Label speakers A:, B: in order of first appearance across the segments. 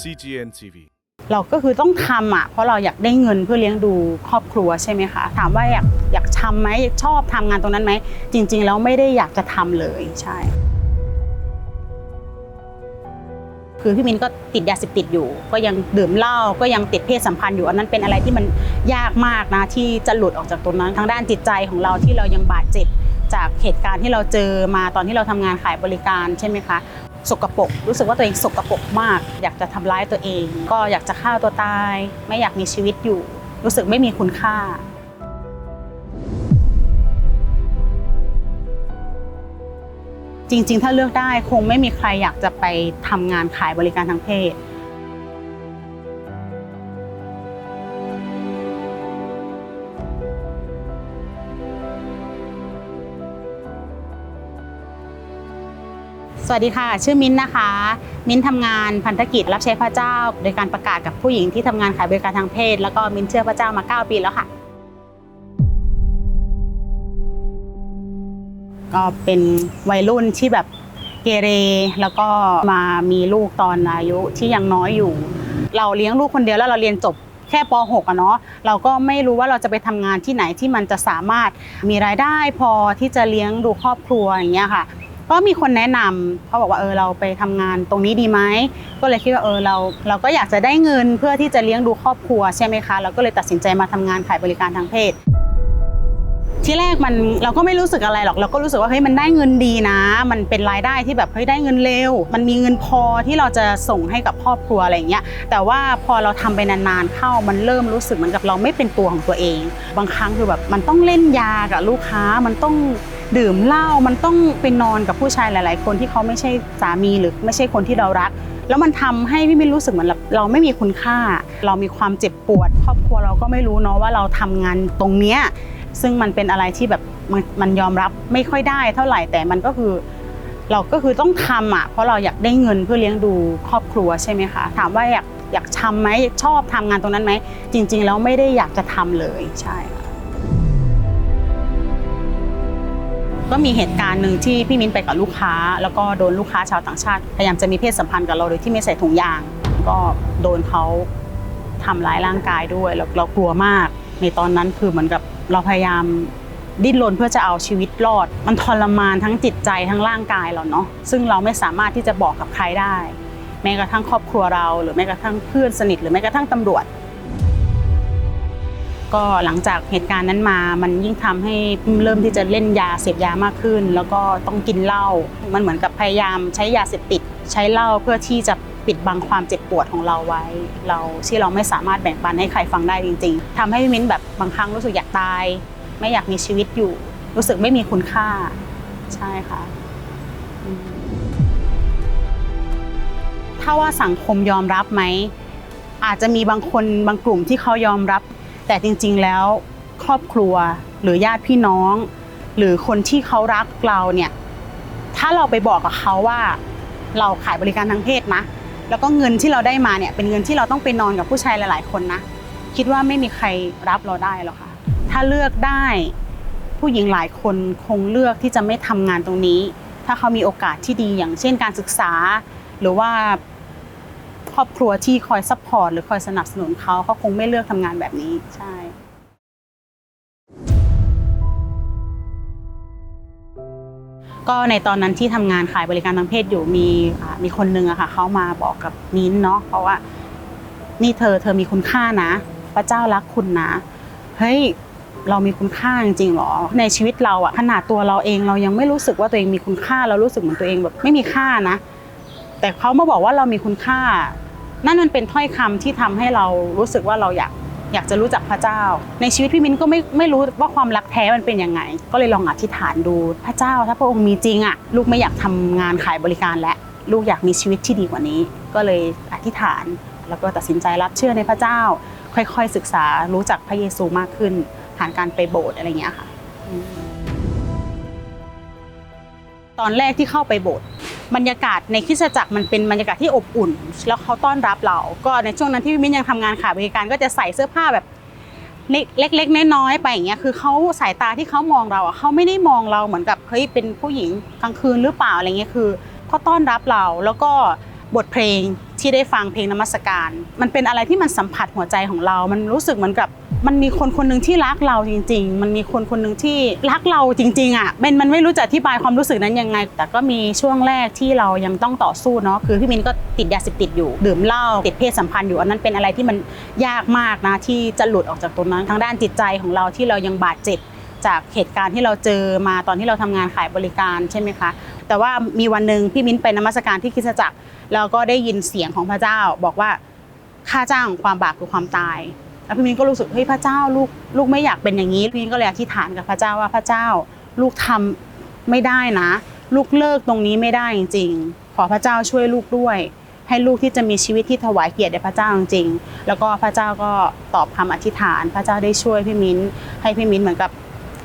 A: CGN TV
B: เราก็คือต้องทำอะเพราะเราอยากได้เงินเพื่อเลี้ยงดูครอบครัวใช่ไหมคะถามว่าอยากอยากทำไหมชอบทำงานตรงนั้นไหมจริง ๆ แล้วไม่ได้อยากจะทำเลยใช่ คือพี่มินก็ติดยาเสพติดอยู่ ก็ยังดื่มเหล้าก็ยังติดเพศสัมพันธ์อยู่อันนั้นเป็นอะไรที่มันยากมากนะที่จะหลุดออกจากตรงนั้น ทางด้านจิตใจของเราที่เรายังบาดเจ็บจากเหตุการณ์ที่เราเจอมาตอนที่เราทำงานขายบริการใช่ไหมคะ สกปรกรู้สึกว่าตัวเองสกปรกมาก อยากจะทำร้ายตัวเอง ก็อยากจะฆ่าตัวตาย ไม่อยากมีชีวิตอยู่ รู้สึกไม่มีคุณค่า จริงๆ ถ้าเลือกได้คงไม่มีใครอยากจะไปทำงานขายบริการทางเพศ สวัสดีค่ะ ชื่อมิ้นท์นะคะ มิ้นทำงานพันธกิจรับใช้พระเจ้า โดยการประกาศกับผู้หญิงที่ทำงานขายบริการทางเพศ แล้วก็มิ้นเชื่อพระเจ้ามา 9 ปีแล้วค่ะ ก็เป็นวัยรุ่นที่แบบเกเร แล้วก็มามีลูกตอนอายุที่ยังน้อยอยู่ เราเลี้ยงลูกคนเดียวแล้วเราเรียนจบแค่ป .6 อะเนาะเราก็ไม่รู้ว่าเราจะไปทำงานที่ไหนที่มันจะสามารถมีรายได้พอที่จะเลี้ยงดูครอบครัวอย่างเงี้ยค่ะ ก็มีคนแนะนำเขาบอกว่าเออเราไปทำงานตรงนี้ดีไหมก็เลยคิดว่าเออเราเราก็อยากจะได้เงินเพื่อที่จะเลี้ยงดูครอบครัวใช่ไหมคะเราก็เลยตัดสินใจมาทำงานขายบริการทางเพศ ที่แรกมันเราก็ไม่รู้สึกอะไรหรอก เราก็รู้สึกว่าเฮ้ยมันได้เงินดีนะ มันเป็นรายได้ที่แบบเฮ้ยได้เงินเร็ว มันมีเงินพอที่เราจะส่งให้กับครอบครัวอะไรอย่างเงี้ยแต่ว่าพอเราทำไปนานๆเข้ามันเริ่มรู้สึกเหมือนกับเราไม่เป็นตัวของตัวเอง บางครั้งคือแบบมันต้องเล่นยากับลูกค้ามันต้อง ดื่มเหล้ามันต้องไปนอนกับผู้ชายหลาย ๆ คนที่เขาไม่ใช่สามีหรือไม่ใช่คนที่เรารัก แล้วมันทำให้พี่มินรู้สึกเหมือนแบบเราไม่มีคุณค่า เรามีความเจ็บปวด ครอบครัวเราก็ไม่รู้เนาะว่าเราทำงานตรงเนี้ยซึ่งมันเป็นอะไรที่แบบมันมันยอมรับไม่ค่อยได้เท่าไหร่แต่มันก็คือเราก็คือต้องทำอะเพราะเราอยากได้เงินเพื่อเลี้ยงดูครอบครัวใช่ไหมคะถามว่าอยากอยากทำไหมชอบทำงานตรงนั้นไหมจริง ๆ แล้วไม่ได้อยากจะทำเลยใช่ ก็มีเหตุการณ์หนึ่งที่พี่มิ้นไปกับลูกค้า แล้วก็โดนลูกค้าชาวต่างชาติพยายามจะมีเพศสัมพันธ์กับเราโดยที่ไม่ใส่ถุงยาง ก็โดนเขาทำร้ายร่างกายด้วยแล้วเรากลัวมาก ในตอนนั้นคือเหมือนกับเราพยายามดิ้นรนเพื่อจะเอาชีวิตรอด มันทรมานทั้งจิตใจทั้งร่างกายเราเนาะซึ่งเราไม่สามารถที่จะบอกกับใครได้ แม้กระทั่งครอบครัวเรา หรือแม้กระทั่งเพื่อนสนิท หรือแม้กระทั่งตำรวจ ก็หลังจากเหตุการณ์นั้นมามันยิ่งทำให้เริ่มที่จะเล่นยาเสพยามากขึ้น แล้วก็ต้องกินเหล้ามันเหมือนกับพยายามใช้ยาเสพติด ใช้เหล้าเพื่อที่จะปิดบังความเจ็บปวดของเราไว้ เราที่เราไม่สามารถแบ่งปันให้ใครฟังได้จริง ๆทำให้มิ้นแบบบางครั้งรู้สึกอยากตาย ไม่อยากมีชีวิตอยู่ รู้สึกไม่มีคุณค่า ใช่ค่ะถ้าว่าสังคมยอมรับไหมอาจจะมีบางคนบางกลุ่มที่เขายอมรับ แต่จริงๆแล้วครอบครัวหรือญาติพี่น้อง หรือคนที่เขารักเราเนี่ยถ้าเราไปบอกกับเขาว่า เราขายบริการทางเพศนะแล้วก็เงินที่เราได้มาเนี่ยเป็นเงินที่เราต้องไปนอนกับผู้ชายหลาย ๆ คนนะคิดว่าไม่มีใครรับเราได้หรอกค่ะ ถ้าเลือกได้ผู้หญิงหลายคนคงเลือกที่จะไม่ทำงานตรงนี้ ถ้าเขามีโอกาสที่ดีอย่างเช่นการศึกษา หรือว่า รอบครัวที่คอยซัพพอร์ตหรือคอยสนับสนุนเขาเขาคงไม่เลือกทำงานแบบนี้ใช่ก็ในตอนนั้นที่ทำงานขายบริการทางเพศอยู่มีมีคนนึงอะค่ะเขามาบอกกับมิ้นเนาะเพราะว่า นี่เธอเธอมีคุณค่านะ พระเจ้ารักคุณนะเฮ้ยเรามีคุณค่าจริงหรอ ในชีวิตเราอะขนาดตัวเราเองเรายังไม่รู้สึกว่าตัวเองมีคุณค่าเรารู้สึกเหมือนตัวเองแบบไม่มีค่านะ แต่เขามาบอกว่าเรามีคุณค่า นั่นมันเป็นถ้อยคำที่ทำให้เรารู้สึกว่าเราอยากอยากจะรู้จักพระเจ้า ในชีวิตพี่มิ้นก็ไม่ไม่รู้ว่าความรักแท้มันเป็นยังไง ก็เลยลองอธิษฐานดูพระเจ้า ถ้าพระองค์มีจริงอะลูกไม่อยากทำงานขายบริการแล้วลูกอยากมีชีวิตที่ดีกว่านี้ ก็เลยอธิษฐาน แล้วก็ตัดสินใจรับเชื่อในพระเจ้า ค่อยๆศึกษารู้จักพระเยซูมากขึ้น ผ่านการไปโบสถ์อะไรอย่างเงี้ยค่ะ ตอนแรกที่เข้าไปโบสถ์ บรรยากาศในคริสตจักรมันเป็นบรรยากาศที่อบอุ่น แล้วเขาต้อนรับเรา ก็ในช่วงนั้นที่พี่มิ้นยังทำงานขายบริการก็จะใส่เสื้อผ้าแบบเล็กๆน้อยๆไปอย่างเงี้ยคือเขาสายตาที่เขามองเราอะเขาไม่ได้มองเราเหมือนกับเฮ้ยเป็นผู้หญิงกลางคืนหรือเปล่าอะไรเงี้ยคือเขาต้อนรับเราแล้วก็บทเพลง ที่ได้ฟังเพลงนมัสการ มันเป็นอะไรที่มันสัมผัสหัวใจของเรา มันรู้สึกเหมือนกับมันมีคนคนหนึ่งที่รักเราจริง ๆ มันมีคนคนหนึ่งที่รักเราจริง ๆอะมันมันไม่รู้จะอธิบายความรู้สึกนั้นยังไง แต่ก็มีช่วงแรกที่เรายังต้องต่อสู้เนาะ คือพี่มินก็ติดยาเสพติดอยู่ ดื่มเหล้า ติดเพศสัมพันธ์อยู่ อันนั้นเป็นอะไรที่มันยากมากนะที่จะหลุดออกจากตรงนั้น ทางด้านจิตใจของเราที่เรายังบาดเจ็บ จากเหตุการณ์ที่เราเจอมาตอนที่เราทำงานขายบริการใช่ไหมคะ แต่ว่ามีวันหนึ่งพี่มิ้นไปนมัสการที่คริสตจักรแล้วก็ได้ยินเสียงของพระเจ้า บอกว่าค่าจ้างของความบาปคือความตายแล้วพี่มิ้นก็รู้สึกเฮ้ยพระเจ้าลูกลูกไม่อยากเป็นอย่างนี้พี่มิ้นก็เลยอธิษฐานกับพระเจ้าว่าพระเจ้าลูกทำไม่ได้นะ ลูกเลิกตรงนี้ไม่ได้จริง ๆ ขอพระเจ้าช่วยลูกด้วย ให้ลูกที่จะมีชีวิตที่ถวายเกียรติแด่พระเจ้าจริงๆแล้วก็พระเจ้าก็ตอบคำอธิษฐาน พระเจ้าได้ช่วยพี่มิ้นให้พี่มิ้นเหมือนกับ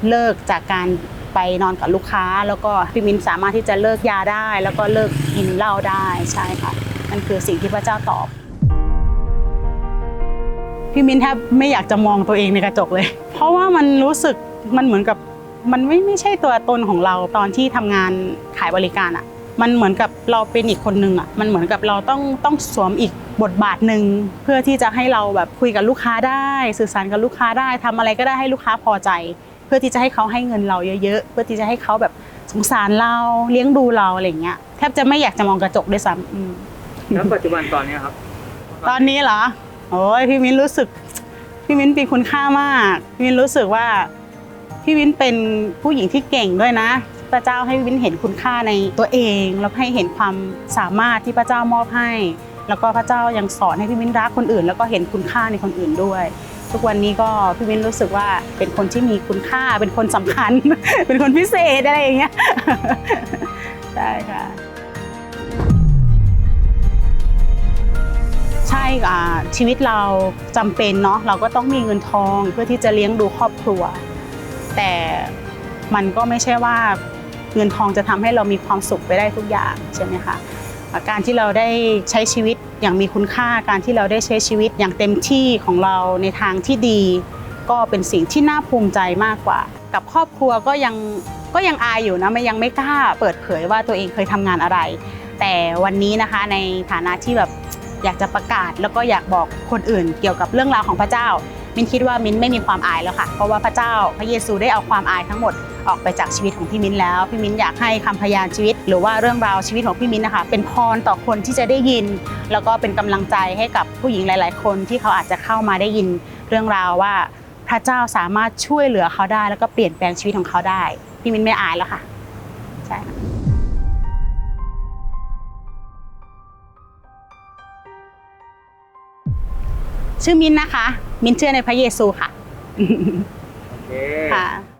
B: เลิกจากการไปนอนกับลูกค้า แล้วก็พี่มิ้นสามารถที่จะเลิกยาได้ แล้วก็เลิกกินเหล้าได้ใช่ค่ะนั่นคือสิ่งที่พระเจ้าตอบพี่มิ้นแทบไม่อยากจะมองตัวเองในกระจกเลย เพราะว่ามันรู้สึกมันเหมือนกับมันไม่ไม่ใช่ตัวตนของเราตอนที่ทำงานขายบริการอะ่ะ มันเหมือนกับเราเป็นอีกคนนึงอะ่ะ มันเหมือนกับเราต้องต้องสวมอีกบทบาทหนึ่งเพื่อที่จะให้เราแบบคุยกับลูกค้าได้ สื่อสารกับลูกค้าได้ทำอะไรก็ได้ให้ลูกค้าพอใจ พื่อที่จะให้เขาให้เงินเราเยอะๆ เพื่อที่จะให้เขาแบบสงสารเราเลี้ยงดูเราอะไรอย่างเงี้ยแทบจะไม่อยากจะมองกระจกด้วยซ้ำอืม
A: แล้วปัจจุบันตอนเนี้ยครับ
B: ตอนนี้เหรอโอ้ยพี่มิ้นรู้สึก พี่มิ้นมีคุณค่ามากพี่มิ้นรู้สึกว่า พี่มิ้นเป็นผู้หญิงที่เก่งด้วยนะ พระเจ้าให้พี่มิ้นเห็นคุณค่าในตัวเอง แล้วให้เห็นความสามารถที่พระเจ้ามอบให้ แล้วก็พระเจ้ายังสอนให้พี่มิ้นรักคนอื่น แล้วก็เห็นคุณค่าในคนอื่นด้วย ทุกวันนี้ก็พี่มิ้นรู้สึกว่าเป็นคนที่มีคุณค่าเป็นคนสำคัญ เป็นคนพิเศษอะไรอย่างเงี้ยใช่ค่ะใช่อ่าชีวิตเราจำเป็นเนาะเราก็ต้องมีเงินทองเพื่อที่จะเลี้ยงดูครอบครัว แต่มันก็ไม่ใช่ว่าเงินทองจะทำให้เรามีความสุขไปได้ทุกอย่างใช่ไหมคะอ่า การที่เราได้ใช้ชีวิตอย่างมีคุณค่าการที่เราได้ใช้ชีวิตอย่างเต็มที่ของเราในทางที่ดี ก็เป็นสิ่งที่น่าภูมิใจมากกว่า กับครอบครัวก็ยังก็ยังอายอยู่นะไม่ยังไม่กล้าเปิดเผยว่าตัวเองเคยทำงานอะไร แต่วันนี้นะคะในฐานะที่แบบอยากจะประกาศ แล้วก็อยากบอกคนอื่นเกี่ยวกับเรื่องราวของพระเจ้า มินคิดว่ามินไม่มีความอายแล้วค่ะ เพราะว่าพระเจ้าพระเยซูได้เอาความอายทั้งหมด ออกไปจากชีวิตของพี่มินแล้ว พี่มินอยากให้คำพยานชีวิต หรือว่าเรื่องราวชีวิตของพี่มินนะคะ เป็นพรต่อคนที่จะได้ยิน แล้วก็เป็นกำลังใจให้กับผู้หญิงหลาย ๆ คนที่เขาอาจจะเข้ามาได้ยินเรื่องราวว่าพระเจ้าสามารถช่วยเหลือเขาได้ แล้วก็เปลี่ยนแปลงชีวิตของเขาได้ พี่มินไม่อายแล้วค่ะใช่ค่ะชื่อมินนะคะ มินเชื่อในพระเยซูค่ะ
A: โอเค
B: ค่ะ